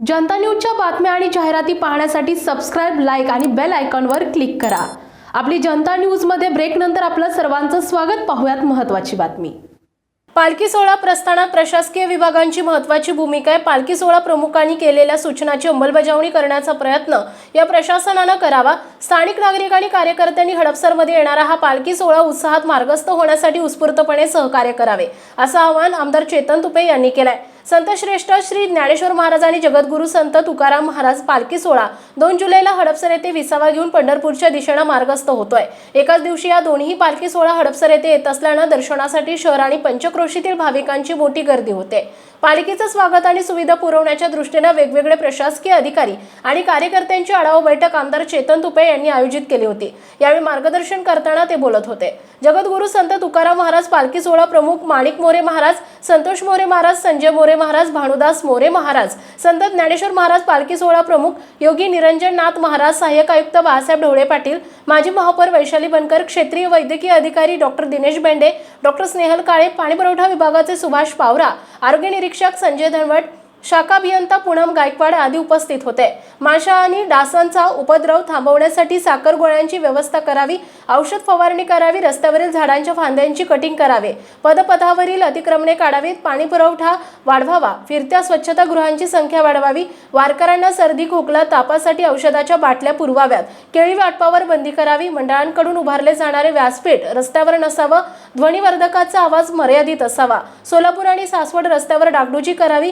जनता न्यूजच्या बातम्या आणि जाहिराती पाहण्यासाठी सबस्क्राईब लाईक आणि बेल आयकॉनवर क्लिक करा. आपली जनता न्यूजमध्ये ब्रेक नंतर आपलं सर्वांचं स्वागत. पाहुयात महत्त्वाची बातमी. पालखी सोहळा प्रस्थानात प्रशासकीय विभागांची महत्त्वाची भूमिका आहे. पालखी सोहळा प्रमुखांनी केलेल्या सूचनाची अंमलबजावणी करण्याचा प्रयत्न या प्रशासनानं करावा. स्थानिक नागरिक आणि कार्यकर्त्यांनी हडपसरमध्ये येणारा हा पालखी सोहळा उत्साहात मार्गस्थ होण्यासाठी उत्स्फूर्तपणे सहकार्य करावे असं आवाहन आमदार चेतन तुपे यांनी केलं आहे संतश्रेष्ठ श्री ज्ञानेश्वर महाराज आणि जगद्गुरू संत तुकाराम महाराज पालखी सोहळा दोन जुलैला हडपसर येथे विसावा घेऊन पंढरपूरच्या दिशेनं मार्गस्थ होतोय. एकाच दिवशी या दोन्ही पालखी सोहळा हडपसर येथे येत असल्यानं दर्शनासाठी शहर आणि पंचक्रोशीतील भाविकांची मोठी गर्दी होते. पालिकेचं स्वागत आणि सुविधा पुरवण्याच्या दृष्टीनं वेगवेगळे प्रशासकीय अधिकारी आणि कार्यकर्त्यांची आढावा बैठक आमदार चेतन तुपे यांनी आयोजित केली होती. यावेळी मार्गदर्शन करताना ते बोलत होते. जगद्गुरू संत तुकाराम महाराज पालखी सोहळा प्रमुख माणिक मोरे महाराज संतोष मोरे महाराज संजय मोरे महाराज भानुदास मोरे महाराज संत ज्ञानेश्वर महाराज पालखी सोहळा प्रमुख योगी निरंजन नाथ महाराज सहाय्यक आयुक्त बाळासाहेब ढोळे पाटील माजी महापौर वैशाली बनकर क्षेत्रीय वैद्यकीय अधिकारी डॉक्टर दिनेश बेंडे डॉक्टर स्नेहल काळे पाणीपुरवठा विभागाचे सुभाष पावरा आरोग्य निरीक्षक संजय धनवट शाखा अभियंता पूनम गायकवाड आदी उपस्थित होते. माशा आणि डासांचा उपद्रव थांबवण्यासाठी साखर गोळ्यांची व्यवस्था करावी औषध फवारणी करावी रस्त्यावरील झाडांच्या फांद्यांची कटिंग करावे पदपथावरील अतिक्रमणे काढावीत पाणी पुरवठा वाढवावा फिरत्या स्वच्छतागृहांची संख्या वाढवावी वारकऱ्यांना सर्दी खोकला तापासाठी औषधाच्या बाटल्या पुरवाव्यात केळी वाटपावर बंदी करावी मंडळांकडून उभारले जाणारे व्यासपीठ रस्त्यावर नसावं ध्वनिवर्धकाचा आवाज मर्यादित असावा सोलापूर आणि सासवड रस्त्यावर डागडुजी करावी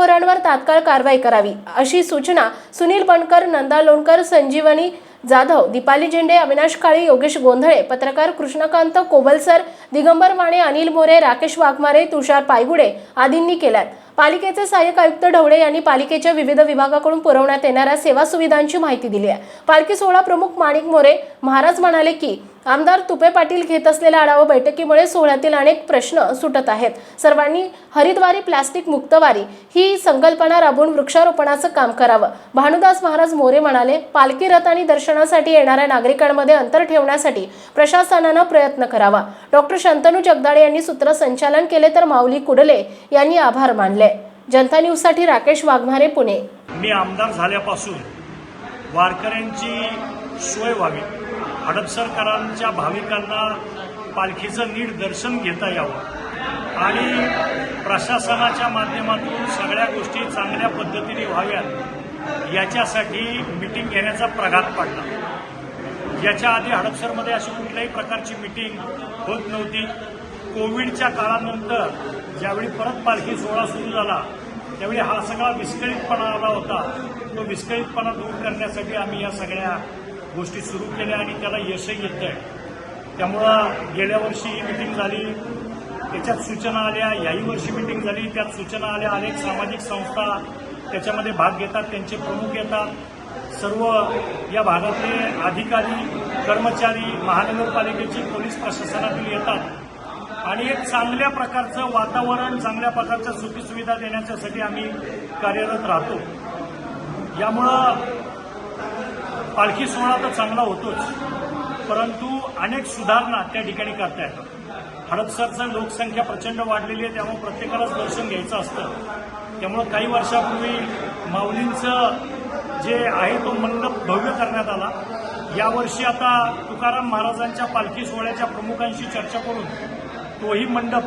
टवाळखोरांवर तात्काळ कारवाई करावी अशी सूचना सुनील बनकर नंदा लोणकर संजीवनी जाधव दीपाली झेंडे अविनाश काळे योगेश गोंधळे पत्रकार कृष्णकांत कोबलसर दिगंबर माने अनिल मोरे राकेश वाघमारे तुषार पायगुडे आदींनी केल्यात. पालिकेचे सहाय्यक आयुक्त ढवळे यांनी पालिकेच्या विविध विभागाकडून पुरवण्यात येणाऱ्या सेवा सुविधांची माहिती दिली आहे. पालखी सोहळा प्रमुख माणिक मोरे महाराज म्हणाले की आमदार तुपे पाटील घेत असलेल्या आढावा बैठकीमुळे सोहळ्यातील अनेक प्रश्न सुटत आहेत. सर्वांनी हरिद्वारी प्लास्टिक मुक्तवारी ही संकल्पना राबवून वृक्षारोपणाचं काम करावं. भानुदास महाराज मोरे म्हणाले पालखी रथ आणि दर्शनासाठी येणाऱ्या नागरिकांमध्ये अंतर ठेवण्यासाठी प्रशासनानं प्रयत्न करावा. डॉक्टर शंतनू जगदाळे यांनी सूत्रसंचालन केले तर माऊली कुडले यांनी आभार मानले. जनता न्यूजसाठी राकेश वाघमारे पुणे. मी आमदार झाल्यापासून वारकऱ्यांची सोय व्हावी. हडपसरकरांच्या भाविकांना पालखीचं नीट दर्शन घेता यावं. आणि प्रशासनाच्या माध्यमातून सगळ्या गोष्टी चांगल्या पद्धतीने व्हाव्यात याच्यासाठी मिटिंग घेण्याचा प्रघात पडला. याच्या आधी हडपसरमध्ये अशी कुठल्याही प्रकारची मिटिंग होत नव्हती. कोविडच्या काळानंतर ज्यावेळी परत पालखी सोहळा सुरू झाला त्यावेळी हा सगळा विस्कळीतपणा आला होता. तो विस्कळीतपणा दूर करण्यासाठी आम्ही या सगळ्या गोष्टी सुरू केल्या आणि त्याला यशही येत आहे त्यामुळं गेल्या वर्षी ही मिटिंग झाली. त्याच्यात सूचना आल्या याही वर्षी मिटिंग झाली. त्यात सूचना आल्या अनेक सामाजिक संस्था त्याच्यामध्ये भाग घेतात त्यांचे प्रमुख येतात. सर्व या भागातले अधिकारी कर्मचारी महानगरपालिकेचे पोलीस प्रशासनातील येतात. आणि एक चांगल्या प्रकारचं वातावरण चांगल्या प्रकारच्या सुखीसुविधा देण्याच्यासाठी आम्ही कार्यरत राहतो. यामुळं पालखी सोहळा तर चांगला होतोच परंतु अनेक सुधारणा त्या ठिकाणी करता येतात. हडपसरचं लोकसंख्या प्रचंड वाढलेली आहे त्यामुळे प्रत्येकालाच दर्शन घ्यायचं असतं. त्यामुळं काही वर्षापूर्वी माऊलींचं जे आहे तो मंडप भव्य करण्यात आला. यावर्षी आता तुकाराम महाराजांच्या पालखी सोहळ्याच्या प्रमुखांशी चर्चा करून तोही मंडप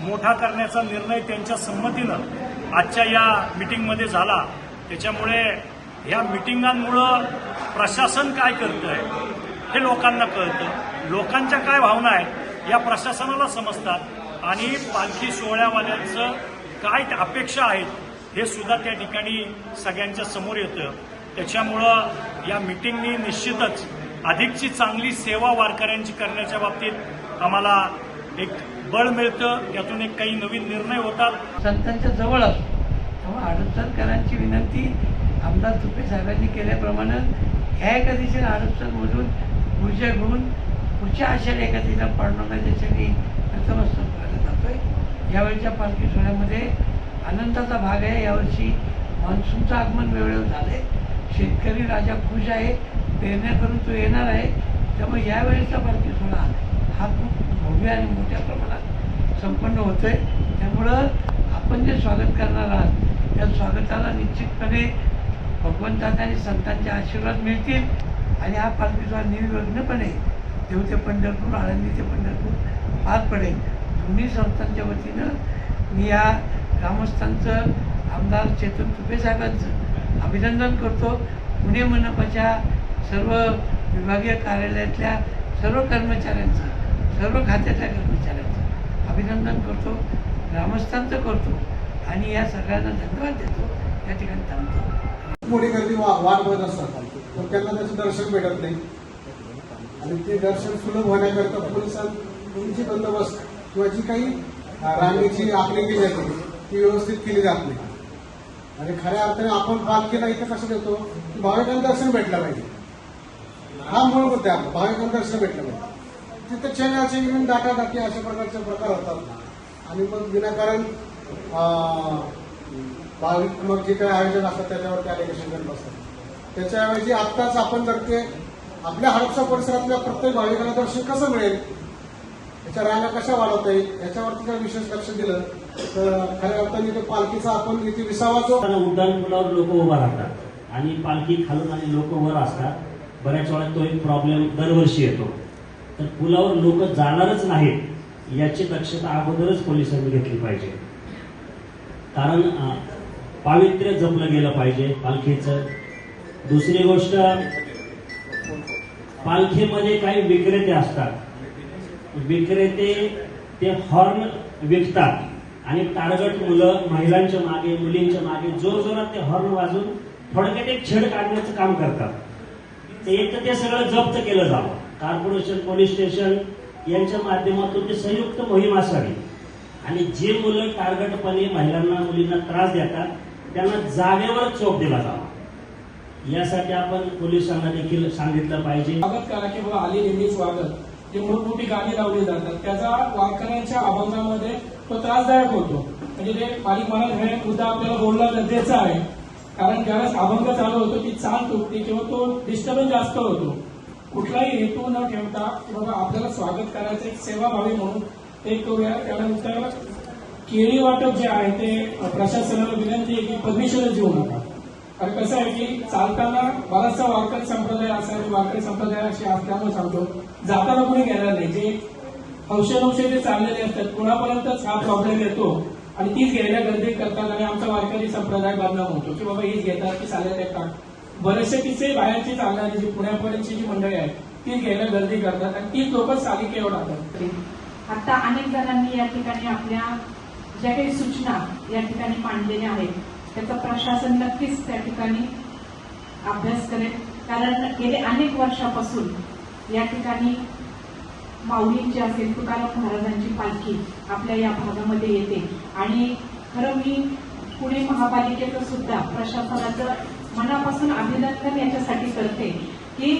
मोठा करण्याचा निर्णय त्यांच्या संमतीनं आजच्या या मिटिंगमध्ये झाला. त्याच्यामुळे ह्या मिटिंगांमुळं प्रशासन काय करतंय हे लोकांना कळतं. लोकांच्या काय भावना आहेत या प्रशासनाला समजतात. आणि पालखी सोहळ्यावाल्यांचं काय अपेक्षा आहेत हे सुद्धा त्या ठिकाणी सगळ्यांच्या समोर येतं. त्याच्यामुळं या मिटिंगनी निश्चितच अधिकची चांगली सेवा वारकऱ्यांची करण्याच्या बाबतीत आम्हाला एक बळ मिळतं. यातून एक काही नवीन निर्णय होतात. संतांच्या जवळ असतो. तेव्हा हडपसरकरांची विनंती आमदार तुपे साहेबांनी केल्याप्रमाणे ह्या एका दिशेने हडपसरमधून पूजा घेऊन पुढच्या आषाढी एका दिशेला पांडुरंगा त्याच्यानी नतमस्तक करायला जातोय. यावेळच्या पालखी सोहळ्यामध्ये आनंदाचा भाग आहे. यावर्षी मान्सूनचं आगमन वेळेवर झालंय. शेतकरी राजा खुश आहे. पेरण्या करून तो येणार आहे. त्यामुळे यावेळेचा पालखी सोहळा हा खूप भव्य आणि मोठ्या प्रमाणात संपन्न होतोय. त्यामुळं आपण जे स्वागत करणार आहात त्या स्वागताला निश्चितपणे भगवंताचे आणि संतांचे आशीर्वाद मिळतील आणि हा पालखीचा निर्विघ्नपणे देव ते पंढरपूर आळंदी ते पंढरपूर पार पडेल. दोन्ही संस्थांच्या वतीनं मी या ग्रामस्थांचं आमदार चेतन तुपे साहेबांचं अभिनंदन करतो. पुणे मनपाच्या सर्व विभागीय कार्यालयातल्या सर्व कर्मचाऱ्यांचं सर्व खात्यातल्या कर्मचाऱ्यांचं अभिनंदन करतो. ग्रामस्थांचं करतो. आणि या सगळ्यांना धन्यवाद देतो. या ठिकाणी थांबतो. मोठी गर्दी वा- वाट बघत असतात. पण त्यांना त्याचं दर्शन भेटत नाही. आणि ते दर्शन सुलभ होण्याकरता पोलिसांची बंदोबस्त किंवा जी काही रांगेची आखणी केली जाते ती व्यवस्थित केली जात नाही. आणि खऱ्या अर्थाने आपण पालखीला इथं कसं देतो? की भाविकांना दर्शन भेटलं पाहिजे. हा मूळ मुद्दा आपला भाविकांना दर्शन भेटलं पाहिजे. तिथे चेंगराचे घेऊन दाटादाटी अशा प्रकारचे प्रकार होतात. आणि मग विनाकारण भाविक मग जे काही आयोजन असतात त्याच्यावर अलिगेशन करत असतात. त्याच्याऐवजी आत्ताच आपण जर ते आपल्या हडपसा परिसरातल्या प्रत्येक भाविकांना दर्शन कसं मिळेल? त्याच्या रांगा कशा वाढवता येईल? याच्यावरती जर विशेष लक्ष दिलं तर खऱ्या अर्थाने ते पालखीचा आपण इथे विसावा जो उड्डाण पुलावर लोक उभा राहतात. आणि पालखी खालून आणि लोक वर असतात. बऱ्याच वेळा तो एक प्रॉब्लेम दरवर्षी येतो. तर पुलावर लोक जाणारच नाहीत याची दक्षता अगोदरच पोलिसांनी घेतली पाहिजे. कारण पावित्र्य जपलं गेलं पाहिजे पालखीचं. दुसरी गोष्ट पालखीमध्ये काही विक्रेते असतात. विक्रेते ते हॉर्न विकतात. आणि टार्गट मुलं महिलांच्या मागे मुलींच्या मागे जोर जोरात ते हॉर्न वाजून थोडक्यात एक छेड काढण्याचं काम करतात. ते एक तर ते सगळं जप्त केलं जावं. कॉर्पोरेशन पोलीस स्टेशन यांच्या माध्यमातून ते संयुक्त मोहीम असावी. आणि जे मुलं टार्गटपणे महिलांना मुलींना त्रास देतात त्यांना जागेवर चोप दिला जावा. यासाठी आपण पोलिसांना देखील सांगितलं पाहिजे. स्वागत करा की बाबा आली नेहमी स्वागत जे मोठमोठी गाणी लावली जातात. त्याचा वारकऱ्यांच्या अभंगामध्ये तो त्रासदायक होतो. म्हणजे ते पालिक महाराज हे मुद्दा आपल्याला बोलणं गरजेचं आहे. कारण ज्यावेळेस अभंग चालू होतो ती चाल तुटते किंवा तो डिस्टर्बन्स जास्त होतो. कुठलाही हेतू न ठेवता की बाबा आपल्याला स्वागत करायचं एक सेवाभावी म्हणून ते करूया त्यानंतर केळी वाटप जे आहे ते प्रशासनाला विनंती आहे की परमिशनच देऊ नका. कारण कसं आहे की चालताना बराचसा वारकरी संप्रदाय असा आहे वारकरी संप्रदायाशी असल्यामुळे सांगतो जाताना कोणी गेला नाही. जे हौशे ते चाललेले असतात कुणापर्यंतच हा प्रॉब्लेम येतो. आणि तीच घ्यायला गर्दी करतात आणि आमचा वारकरी संप्रदाय बदनाम होतो. की बाबा हीच घेतात की चालेल येतात. बरेचसे तिचे बाहेरची चालणारी जी पुण्यापर्यंतची जी मंडळी आहेत तीच घ्यायला गर्दी करतात. आणि तीच लोक सालिकेवर राहतात. आता अनेक जणांनी या ठिकाणी आपल्या ज्या काही सूचना या ठिकाणी मांडलेल्या आहेत त्याचा प्रशासन नक्कीच त्या ठिकाणी अभ्यास करेल. कारण गेले अनेक वर्षापासून या ठिकाणी माऊलींची असेल तुकाराम महाराजांची पालखी आपल्या या भागामध्ये येते. आणि खरं मी पुणे महापालिकेचं सुद्धा प्रशासनाचं मनापासून अभिनंदन याच्यासाठी करते की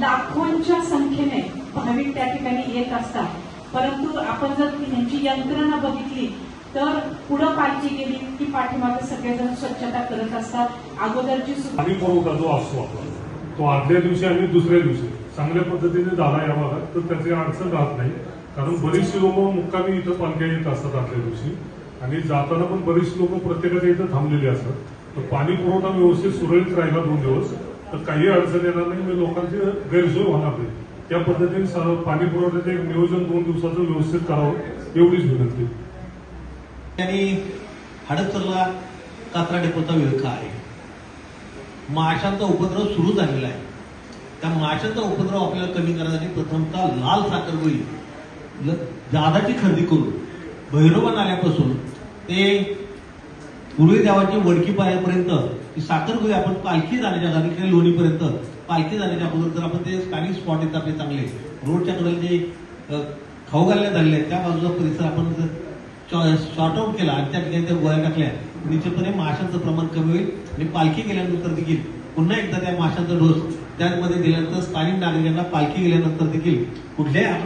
लाखोंच्या संख्येने भाविक त्या ठिकाणी येत असतात. परंतु आपण जर ह्यांची यंत्रणा बघितली तर पुढं पालखी गेली की पाठीमागे सगळेजण स्वच्छता करत असतात. अगोदरची सुद्धा पाणी पुरवठा जो असतो आपण तो आदल्या दिवशी आणि दुसऱ्या दिवशी. चांगल्या पद्धतीने झाला या भागात तर त्याची अडचण राहत नाही. कारण बरीचशी लोक मुक्कामी इथं पालख्या येत असतात आदल्या दिवशी. आणि जाताना पण बरीच लोक प्रत्येकाच्या इथं थांबलेली असतात. तर पाणी पुरवठा व्यवस्थित सुरळीत राहिला दोन दिवस तर काही अडचण येणार नाही. म्हणजे लोकांची गैरसोय होणार नाही. त्या पद्धतीने पाणी पुरवठ्याचं एक नियोजन दोन दिवसाचं व्यवस्थित करावं एवढीच विनंती. आणि हडपसरला कात्रा डेपोचा विळखा आहे. माशांचा उपद्रव सुरू झालेला आहे. त्या माशांचा उपद्रव आपल्याला कमी करण्यासाठी प्रथमतः लाल साखर गोळी जादाची खरेदी करून भैरवा आल्यापासून ते पूर्वी देवाची वडकी पायापर्यंत ती साखरगोळी आपण पालखी जाण्याच्या जागी लोणीपर्यंत पालखी जाण्याच्या अगोदर जर आपण ते स्थानिक स्पॉट आहेत आपले चांगले. रोडच्या कडेला जे खाऊ घालण्यात झालेले आहेत त्या बाजूचा परिसर आपण जर शॉर्ट आउट केला आणि त्या ठिकाणी त्या गोळ्या टाकल्या निश्चितपणे माशांचं प्रमाण कमी होईल आणि पालखी गेल्यानंतर देखील पुन्हा एकदा त्या माशांचा डोस त्यामध्ये दिल्यानंतर स्थानिक नागरिकांना पालखी गेल्यानंतर देखील कुठल्याही